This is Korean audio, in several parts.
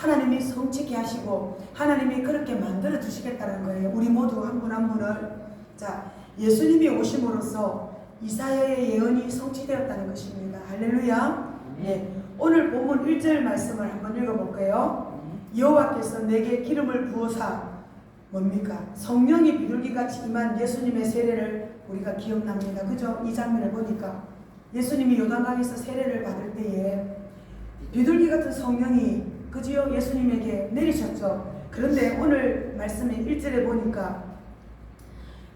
하나님이 성취케 하시고 하나님이 그렇게 만들어 주시겠다는 거예요. 우리 모두 한분한 분을 자 예수님이 오심으로써 이사야의 예언이 성취되었다는 것입니다. 할렐루야. 네. 오늘 본문 1절 말씀을 한번 읽어볼게요. 여호와께서 내게 기름을 부어사 뭡니까? 성령이 비둘기같이 임한 예수님의 세례를 우리가 기억납니다. 그죠? 이 장면을 보니까 예수님이 요단강에서 세례를 받을 때에 비둘기 같은 성령이 그지요? 예수님에게 내리셨죠. 그런데 오늘 말씀의 1절에 보니까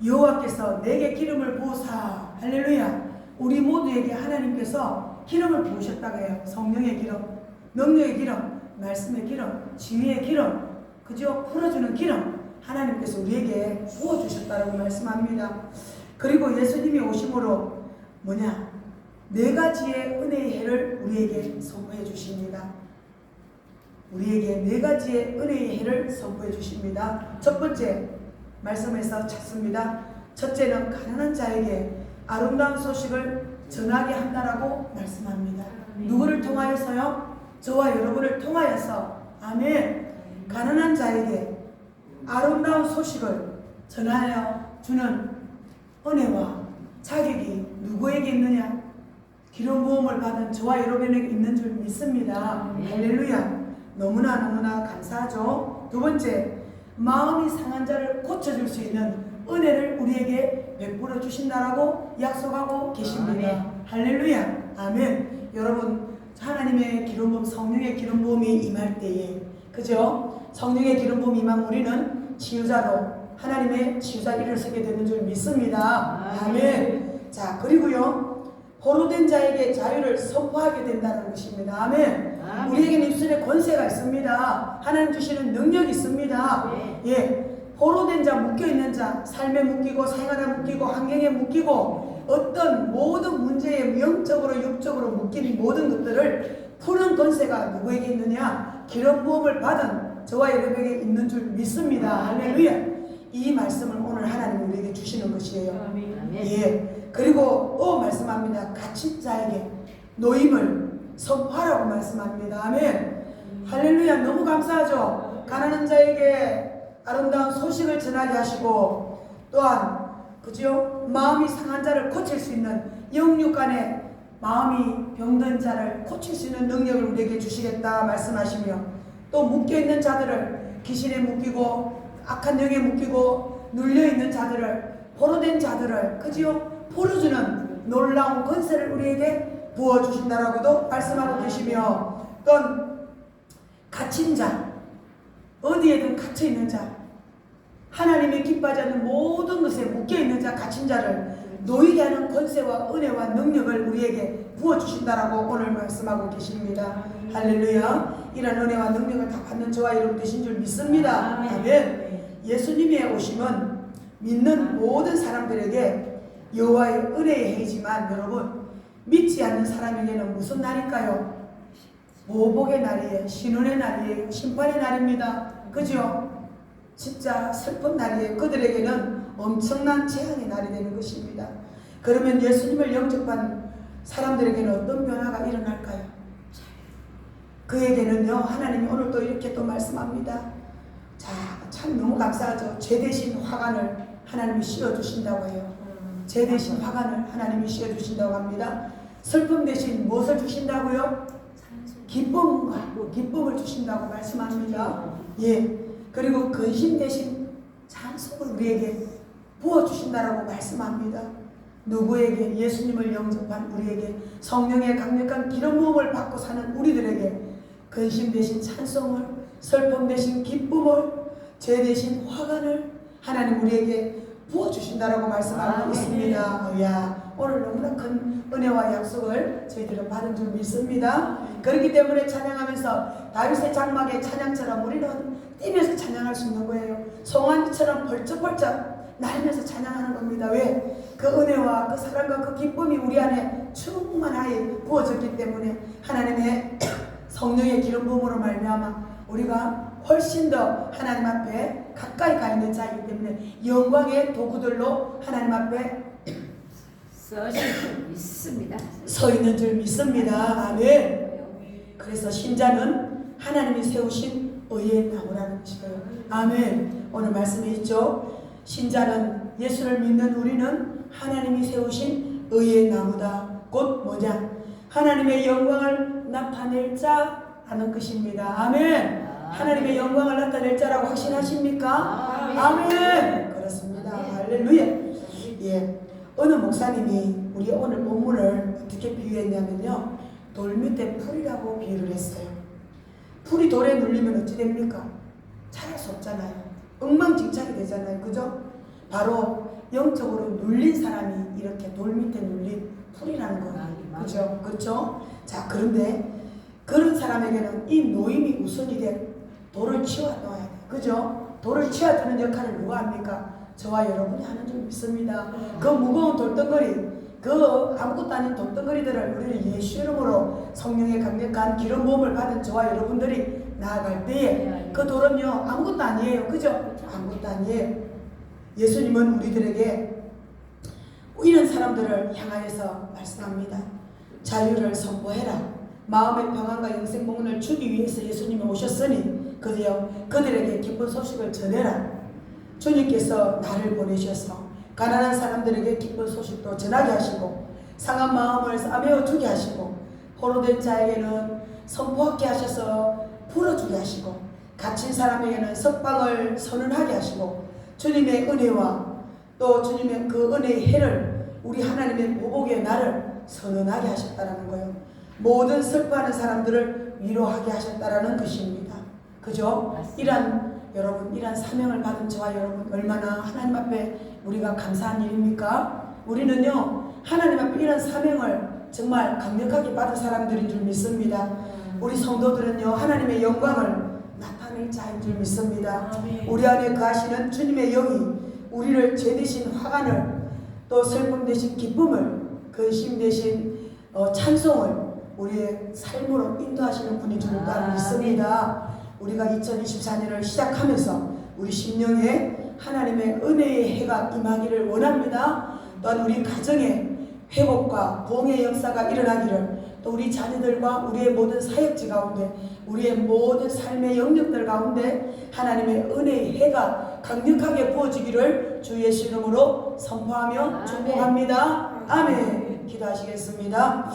여호와께서 내게 기름을 부으사 할렐루야 우리 모두에게 하나님께서 기름을 부으셨다고 해요. 성령의 기름, 능력의 기름, 말씀의 기름, 지혜의 기름, 그죠? 풀어주는 기름 하나님께서 우리에게 부어주셨다고 말씀합니다. 그리고 예수님이 오심으로 뭐냐? 네 가지의 은혜의 해를 우리에게 선포해 주십니다. 우리에게 네 가지의 은혜의 해를 선포해 주십니다. 첫 번째 말씀에서 찾습니다. 첫째는 가난한 자에게 아름다운 소식을 전하게 한다라고 말씀합니다. 누구를 통하여서요? 저와 여러분을 통하여서 아멘. 가난한 자에게 아름다운 소식을 전하여 주는 은혜와 자격이 누구에게 있느냐? 기름 부음을 받은 저와 여러분에게 있는 줄 믿습니다. 할렐루야. 너무나 너무나 감사하죠. 두 번째, 마음이 상한 자를 고쳐줄 수 있는 은혜를 우리에게 베풀어 주신다라고 약속하고 계십니다. 할렐루야. 아멘. 여러분, 하나님의 기름 부음, 성령의 기름 부음이 임할 때에, 그죠? 성령의 기름 부음이 임하면 우리는 치유자로 하나님의 치유자 일을 서게 되는 줄 믿습니다. 아멘. 자, 그리고요. 포로된 자에게 자유를 선포하게 된다는 것입니다. 아멘. 아멘. 우리에게는 입술에 권세가 있습니다. 하나님 주시는 능력이 있습니다. 네. 예. 포로된 자, 묶여있는 자, 삶에 묶이고, 생활에 묶이고, 환경에 묶이고, 어떤 모든 문제에 영적으로, 육적으로 묶인 모든 것들을 푸는 권세가 누구에게 있느냐? 기름 부음을 받은 저와 여러분에게 있는 줄 믿습니다. 할렐루야. 이 말씀을 오늘 하나님 우리에게 주시는 것이에요. 아멘. 예. 그리고 또 말씀합니다. 갇힌 자에게 노임을 선포하라고 말씀합니다. 아멘. 할렐루야. 너무 감사하죠. 가난한 자에게 아름다운 소식을 전하게 하시고 또한 그죠? 마음이 상한 자를 고칠 수 있는 영육 간의 마음이 병든 자를 고칠 수 있는 능력을 우리에게 주시겠다 말씀하시며 또 묶여 있는 자들을 귀신에 묶이고 악한 영에 묶이고 눌려 있는 자들을 포로된 자들을 그지요? 풀어주는 놀라운 권세를 우리에게 부어 주신다라고도 말씀하고 계시며 또 갇힌 자 어디에든 갇혀 있는 자 하나님의 기뻐하지 않는 모든 것에 묶여 있는 자 갇힌 자를 놓이게 하는 권세와 은혜와 능력을 우리에게 부어 주신다라고 오늘 말씀하고 계십니다. 할렐루야. 이런 은혜와 능력을 다 받는 저와 여러분 되신 줄 믿습니다. 아멘. 예수님의 오심은 믿는 모든 사람들에게 여호와의 은혜의 해이지만 여러분 믿지 않는 사람에게는 무슨 날일까요? 보복의 날이에요. 신혼의 날이에요. 심판의 날입니다. 그죠? 진짜 슬픈 날이에요. 그들에게는 엄청난 재앙의 날이 되는 것입니다. 그러면 예수님을 영접한 사람들에게는 어떤 변화가 일어날까요? 그에게는요, 하나님이 오늘 또 이렇게 또 말씀합니다. 자, 참 너무 감사하죠. 죄 대신 화관을 하나님이 씌워주신다고 해요. 죄 대신 화관을 하나님이 씌워주신다고 합니다. 슬픔 대신 무엇을 주신다고요? 기쁨과 기쁨을 주신다고 말씀합니다. 예. 그리고 근심 대신 찬송을 우리에게 부어주신다라고 말씀합니다. 누구에게 예수님을 영접한 우리에게 성령의 강력한 기름 부음을 받고 사는 우리들에게 근심 대신 찬송을 슬픔 대신 기쁨을 죄 대신 화관을 하나님 우리에게 부어주신다라고 말씀하고 아멘. 있습니다. 야 오늘 너무나 큰 은혜와 약속을 저희들은 받은 줄 믿습니다. 그렇기 때문에 찬양하면서 다윗의 장막의 찬양처럼 우리는 뛰면서 찬양할 수 있는 거예요. 송아지처럼 벌쩍벌쩍 날면서 찬양하는 겁니다. 왜? 그 은혜와 그 사랑과 그 기쁨이 우리 안에 충만하게 부어졌기 때문에 하나님의 성령의 기름 부음으로 말미암아 우리가 훨씬 더 하나님 앞에 가까이 가 있는 자이기 때문에 영광의 도구들로 하나님 앞에 있습니다. 서 있는 줄 믿습니다. 아멘. 그래서 신자는 하나님이 세우신 의의 나무라는 것이에요. 아멘. 오늘 말씀에 있죠. 신자는 예수를 믿는 우리는 하나님이 세우신 의의 나무다. 곧 뭐냐? 하나님의 영광을 나타낼 자라는 것입니다. 아멘. 하나님의 영광을 나타낼 자라고 확신하십니까? 아멘. 그렇습니다. 할렐루야. 예. 어느 목사님이 우리 오늘 본문을 어떻게 비유했냐면요. 돌 밑에 풀이라고 비유를 했어요. 풀이 돌에 눌리면 어찌 됩니까? 자랄 수 없잖아요. 엉망진창이 되잖아요. 그죠? 바로 영적으로 눌린 사람이 이렇게 돌 밑에 눌린 풀이라는 거예요. 그죠? 그렇죠? 자, 그런데 그런 사람에게는 이 노임이 우선이 돼 돌을 치워놔야 돼. 그죠? 돌을 치워주는 역할을 누가 합니까? 저와 여러분이 하는 줄 믿습니다. 그 무거운 돌덩어리, 그 아무것도 아닌 돌덩어리들을 우리는 예수 이름으로 성령의 강력한 기름 부음을 받은 저와 여러분들이 나아갈 때에 그 돌은요 아무것도 아니에요. 그죠? 아무것도 아니에요. 예수님은 우리들에게 이런 사람들을 향하여서 말씀합니다. 자유를 선포해라. 마음의 평안과 영생 복문을 주기 위해서 예수님이 오셨으니 그들여 그들에게 기쁜 소식을 전해라. 주님께서 나를 보내셔서 가난한 사람들에게 기쁜 소식도 전하게 하시고 상한 마음을 싸매어 주게 하시고 포로된 자에게는 선포하게 하셔서 풀어주게 하시고 갇힌 사람에게는 석방을 선언하게 하시고 주님의 은혜와 또 주님의 그 은혜의 해를 우리 하나님의 보복의 날을 선언하게 하셨다라는 거예요. 모든 슬퍼하는 사람들을 위로하게 하셨다라는 것입니다. 그죠? 맞습니다. 이란 여러분 이란 사명을 받은 저와 여러분 얼마나 하나님 앞에 우리가 감사한 일입니까? 우리는요 하나님 앞에 이런 사명을 정말 강력하게 받은 사람들인 줄 믿습니다. 우리 성도들은요 하나님의 영광을 나타낼 자인 줄 믿습니다. 우리 안에 거하시는 주님의 영이 우리를 죄 대신 화관을 또 슬픔 대신 기쁨을 근심 대신 어, 찬송을 우리의 삶으로 인도하시는 줄 나는 믿습니다. 우리가 2024년을 시작하면서 우리 심령에 하나님의 은혜의 해가 임하기를 원합니다. 또한 우리 가정에 회복과 공의 역사가 일어나기를 또 우리 자녀들과 우리의 모든 사역지 가운데 우리의 모든 삶의 영역들 가운데 하나님의 은혜의 해가 강력하게 부어지기를 주 예수 이름으로 선포하며 아멘. 축복합니다. 아멘. 기도하시겠습니다.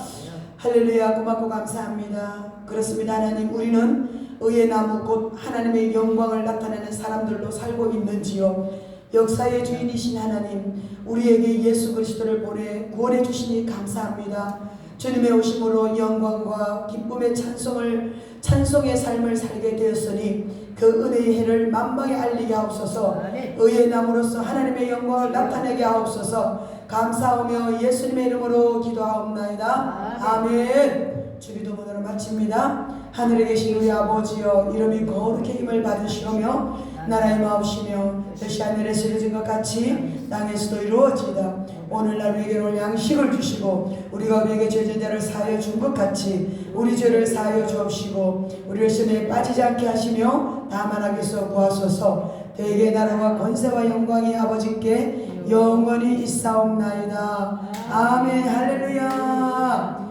할렐루야 고맙고 감사합니다. 그렇습니다 하나님 우리는 의의 나무 곧 하나님의 영광을 나타내는 사람들로 살고 있는지요. 역사의 주인이신 하나님 우리에게 예수 그리스도를 보내 구원해 주시니 감사합니다. 주님의 오심으로 영광과 기쁨의 찬송을 찬송의 삶을 살게 되었으니 그 은혜의 해를 만방에 알리게 하옵소서. 의의 나무로서 하나님의 영광을 나타내게 하옵소서. 감사하며 예수님의 이름으로 기도하옵나이다. 아멘. 주기도문으로 마칩니다. 하늘에 계신 우리 아버지여 이름이 거룩히 힘을 받으시오며 나라의 마옵시며 뜻이 하늘에서 이루어진 것 같이 땅에서도 이루어지이다. 오늘날 우리에게 올 양식을 주시고 우리가 우리에게 죄전자를 사하여 준 것 같이 우리 죄를 사하여 주옵시고 우리를 시험에 빠지지 않게 하시며 다만 하게서 구하소서 대개 나라와 권세와 영광이 아버지께 영원히 있사옵나이다. 아멘 할렐루야